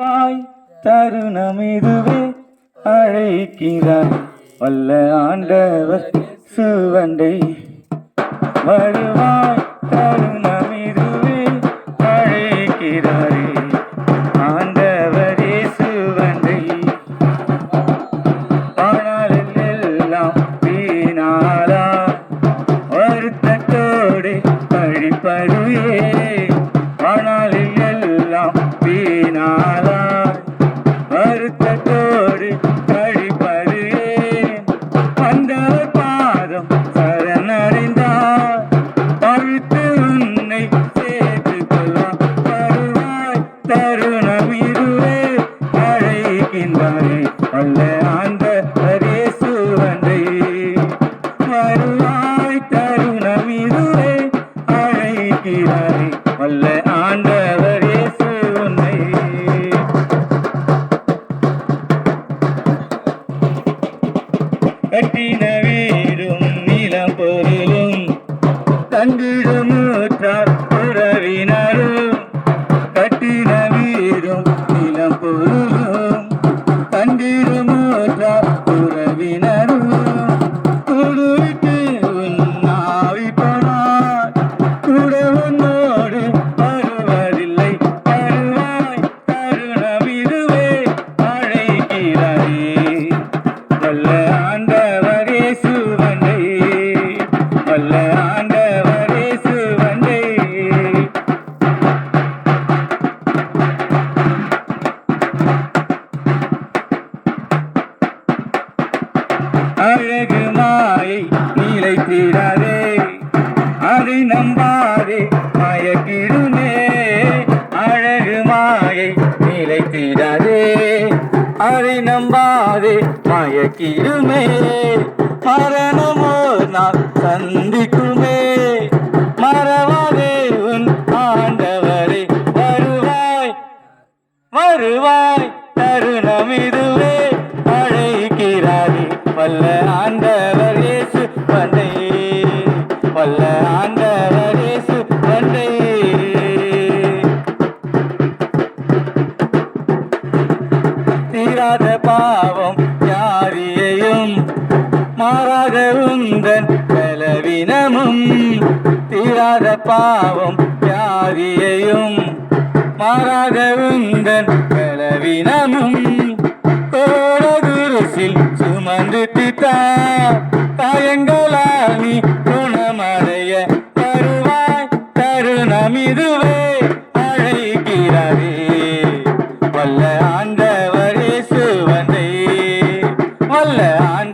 வாய் தருணம் இதுவே அழைக்கிறார். வல்ல ஆண்டவர் சுவண்டை வருவாய் தருணம் இதுவே அழைக்கிறாரே. ஆண்டவரே சுவண்டை ஆனால் எல்லாம் வீணாலா வருத்தத்தோடு கழிப்பதுவே. ஆனால் எல்லாம் வீணாலா அழைக்கின்றாரே அல்ல அந்த சுவந்தை வருவாய் தருணம் இதுவே அழைக்கிறாரே. வல்ல ஆண்டவரே சுவந்தை கட்டின வீடும் நிலம் பொருளும் ஆண்டவரே சுவண்டை வல்ல ஆண்டவரே சுவண்டை அழகு மாயை நிலைத்திடாதே. அதை நம்பாதே. அதை நம்பாதே மயக்கிடுமே. மரணமோ நான் சந்திக்குமே. மாறாக உந்தன் பலவீனமும் தீராத பாவம் வியாதியையும் மாறாக உந்தன் பலவீனமும் கோடகுருசில் சுமந்து திட்டார் காயங்களால் நீ குணமடைய தருவாய். தருணம் இதுவே அழைக்கிறாரே. வல்ல ஆண்டவரே சுவந்தே வல்ல ஆண்ட